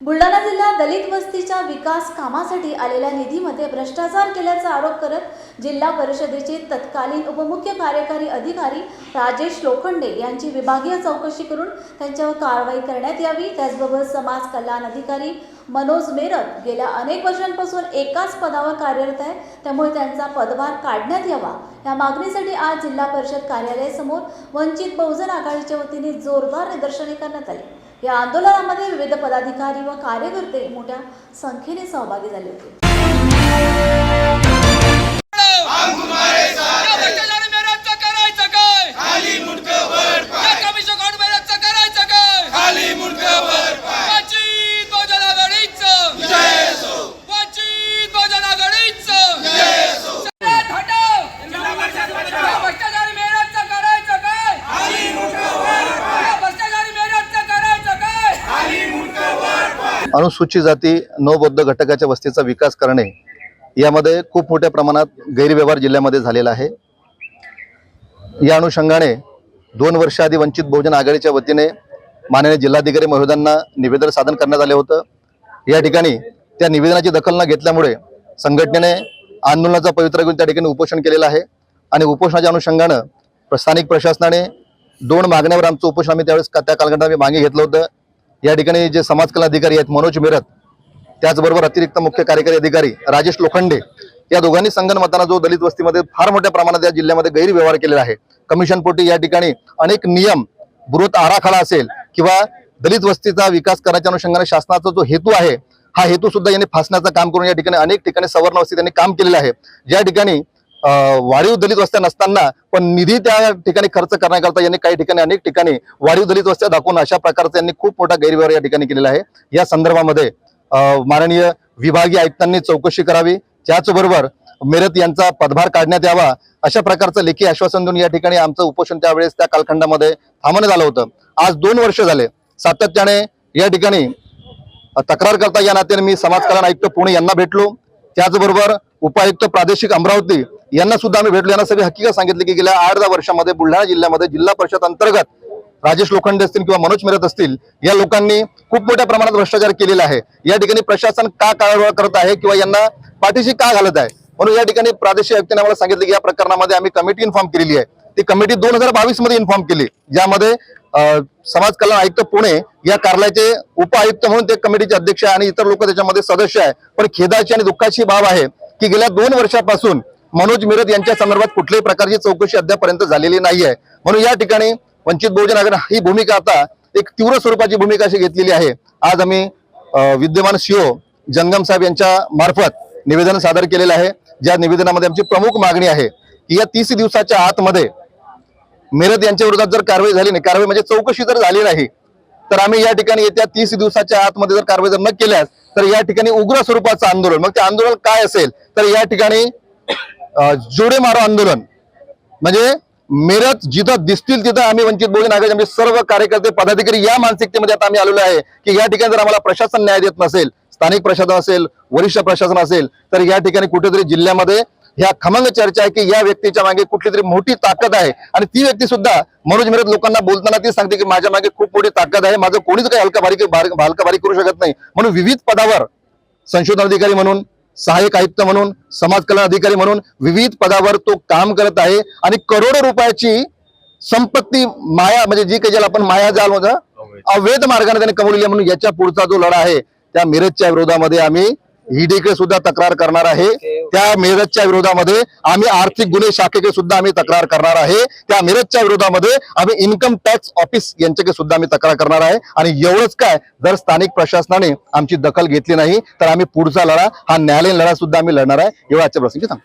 बुलढाणा जिल्हा दलित वस्तीच्या विकास कामासाठी आलेल्या निधीमध्ये भ्रष्टाचार केल्याचा आरोप करत जिल्हा परिषदेचे तत्कालीन उपमुख्य कार्यकारी अधिकारी राजेश लोखंडे यांची विभागीय चौकशी करून त्यांच्यावर कारवाई करण्यात यावी. त्याचबरोबर समाज कल्याण अधिकारी मनोज मेरत गेल्या अनेक वर्षांपासून एकाच पदावर कार्यरत आहे. त्यामुळे त्यांचा पदभार काढण्यात यावा. या मागणीसाठी आज जिल्हा परिषद कार्यालयासमोर वंचित बहुजन आघाडीच्या वतीने जोरदार निदर्शने करण्यात आली. या आंदोलनामध्ये विविध पदाधिकारी व कार्यकर्ते मोठ्या संख्येने सहभागी झाले होते या भ्रष्टाचारी मेहनतचं करायचं काय खाली मुंडकं वर या कमिशन कोर्ट मेहनतचं करायचं काय खाली मुंडकं वर वंचित बहुजन आघाडीचं जय असो वंचित बहुजन आघाडीचं जय असो सगळ्यात हटाव या भ्रष्टाचारी मेहनतचं करायचं काय खाली मुंडकं वर या भ्रष्टाचारी मेहनतचं करायचं काय खाली मुंडकं वर अनुसूचित जाती नवबौद्ध घटकाच्या वस्तीचा विकास करणे यामध्ये खूप मोठ्या प्रमाणात गैरव्यवहार जिल्ह्यामध्ये झालेला आहे. या अनुषंगाने दोन वर्ष आधी वंचित बहुजन आघाडीच्या वतीने माननीय जिल्हाधिकारी महोदयांना निवेदन सादर करण्यात आले होतं. या ठिकाणी त्या निवेदनाची दखल न घेतल्यामुळे संघटनेने आंदोलनाचा पवित्र घेऊन त्या ठिकाणी उपोषण केलेलं आहे आणि उपोषणाच्या अनुषंगानं स्थानिक प्रशासनाने दोन मागण्यावर आमचं उपोषण आम्ही त्यावेळेस त्या कालखंडात आम्ही मागे घेतलं होतं. या ठिकाणी जे समाज कल्याण अधिकारी आहेत मनोज मिरत त्याचबरोबर अतिरिक्त मुख्य कार्यकारी अधिकारी राजेश लोखंडे या दोघांनी संगनमताना जो दलित वस्तीमध्ये फार मोठ्या प्रमाणात या जिल्ह्यामध्ये गैरव्यवहार केलेला आहे. कमिशन पोटी या ठिकाणी अनेक नियम बृहत आराखडा असेल किंवा दलित वस्तीचा विकास करण्याच्या अनुषंगाने शासनाचा जो हेतू आहे हा हेतू सुद्धा यांनी फासण्याचं काम करून या ठिकाणी अनेक ठिकाणी सवर्ण वस्ती त्यांनी काम केलेलं आहे. ज्या ठिकाणी वाढीव दलित वस्त्या नसताना पण निधी त्या ठिकाणी खर्च करण्याकरता यांनी काही ठिकाणी अनेक ठिकाणी वाढीव दलित वस्त्या दाखवून अशा प्रकारचा यांनी खूप मोठा गैरव्यवहार या ठिकाणी केलेला आहे. या संदर्भामध्ये माननीय विभागीय आयुक्तांनी चौकशी करावी. त्याचबरोबर मेरत यांचा पदभार काढण्यात यावा अशा प्रकारचं लेखी आश्वासन देऊन या ठिकाणी आमचं उपोषण त्यावेळेस त्या कालखंडामध्ये थांबवण्यात आलं होतं. आज दोन वर्ष झाले. सातत्याने या ठिकाणी तक्रार करता या नात्याने मी समाज कल्याण आयुक्त पुणे यांना भेटलो. त्याचबरोबर उपायुक्त प्रादेशिक अमरावती यांना सुद्धा आम्ही भेटलो. यांना सगळी हकीकत सांगितली की गेल्या आठ दहा वर्षामध्ये बुलढाणा जिल्ह्यामध्ये जिल्हा परिषद अंतर्गत राजेश लोखंडे असतील किंवा मनोज मिरत असतील या लोकांनी खूप मोठ्या प्रमाणात भ्रष्टाचार केलेला आहे. या ठिकाणी प्रशासन का कारवाई करत आहे किंवा यांना पाठीशी का घालत आहे? म्हणून या ठिकाणी प्रादेशिक आयुक्तांनी आम्हाला सांगितलं की या प्रकरणामध्ये आम्ही कमिटी इन्फॉर्म केलेली आहे. ती कमिटी दोन हजार बावीसमध्ये इन्फॉर्म केली. ज्यामध्ये समाज कल्याण आयुक्त पुणे या कार्यालयाचे उपायुक्त म्हणून ते कमिटीचे अध्यक्ष आहे आणि इतर लोक त्याच्यामध्ये सदस्य आहे. पण खेदाची आणि दुःखाची बाब आहे की गेल्या दोन वर्षापासून मनोज मिरत यांच्या संदर्भात कुठल्याही प्रकारची चौकशी अद्यापर्यंत झालेली नाही आहे म्हणून या ठिकाणी वंचित बहुजन आघाडी ही भूमिका आता एक तीव्र स्वरूपाची भूमिका अशी घेतलेली आहे. आज आम्ही विद्यमान सीओ जंगम साहेब यांच्या मार्फत निवेदन सादर केलेलं आहे. ज्या निवेदनामध्ये आमची प्रमुख मागणी आहे की या तीस दिवसाच्या आतमध्ये मिरत यांच्या विरोधात जर कारवाई झाली नाही कारवाई म्हणजे चौकशी जर झाली नाही तर आम्ही या ठिकाणी येत्या तीस दिवसाच्या आतमध्ये जर कारवाई जर न केल्यास तर या ठिकाणी उग्र स्वरूपाचं आंदोलन मग ते आंदोलन काय असेल तर या ठिकाणी जोडे मारो आंदोलन. म्हणजे मेरत जिथं दिसतील तिथं आम्ही वंचित बहुजन आघाडी आमचे सर्व कार्यकर्ते पदाधिकारी या मानसिकतेमध्ये आता आम्ही आलेलो आहे की या ठिकाणी जर आम्हाला प्रशासन न्याय देत नसेल स्थानिक प्रशासन असेल वरिष्ठ प्रशासन असेल तर या ठिकाणी कुठेतरी जिल्ह्यामध्ये ह्या खमंग चर्चा आहे की या व्यक्तीच्या मागे कुठली तरी मोठी ताकद आहे. आणि ती व्यक्ती सुद्धा मनोज मिरत लोकांना बोलताना ती सांगते की माझ्या मागे खूप मोठी ताकद आहे माझं कोणीच काही हलका बारीक बारीक करू शकत नाही. म्हणून विविध पदावर संशोधन अधिकारी म्हणून सहाय्यक आयुक्त म्हणून समाज कल्याण अधिकारी म्हणून विविध पदावर तो काम करत आहे आणि करोडो रुपयाची संपत्ती माया म्हणजे जी काही ज्याला आपण माया जाल होतं अवैध मार्गाने त्याने कमवलेली आहे म्हणून याच्या पुढचा जो लढा आहे त्या मिरजच्या विरोधामध्ये आम्ही ईडीकडे सुद्धा तक्रार करणार आहे. त्या मिरजच्या विरोधामध्ये आम्ही आर्थिक गुन्हे शाखेकडे सुद्धा आम्ही तक्रार करणार आहे. त्या मिरजच्या विरोधामध्ये आम्ही इन्कम टॅक्स ऑफिस यांच्याकडे सुद्धा आम्ही तक्रार करणार आहे. आणि एवढंच काय जर स्थानिक प्रशासनाने आमची दखल घेतली नाही तर आम्ही पुढचा लढा हा न्यायालयीन लढा सुद्धा आम्ही लढणार आहे. एवढं आजच्या प्रसंगी सांगतो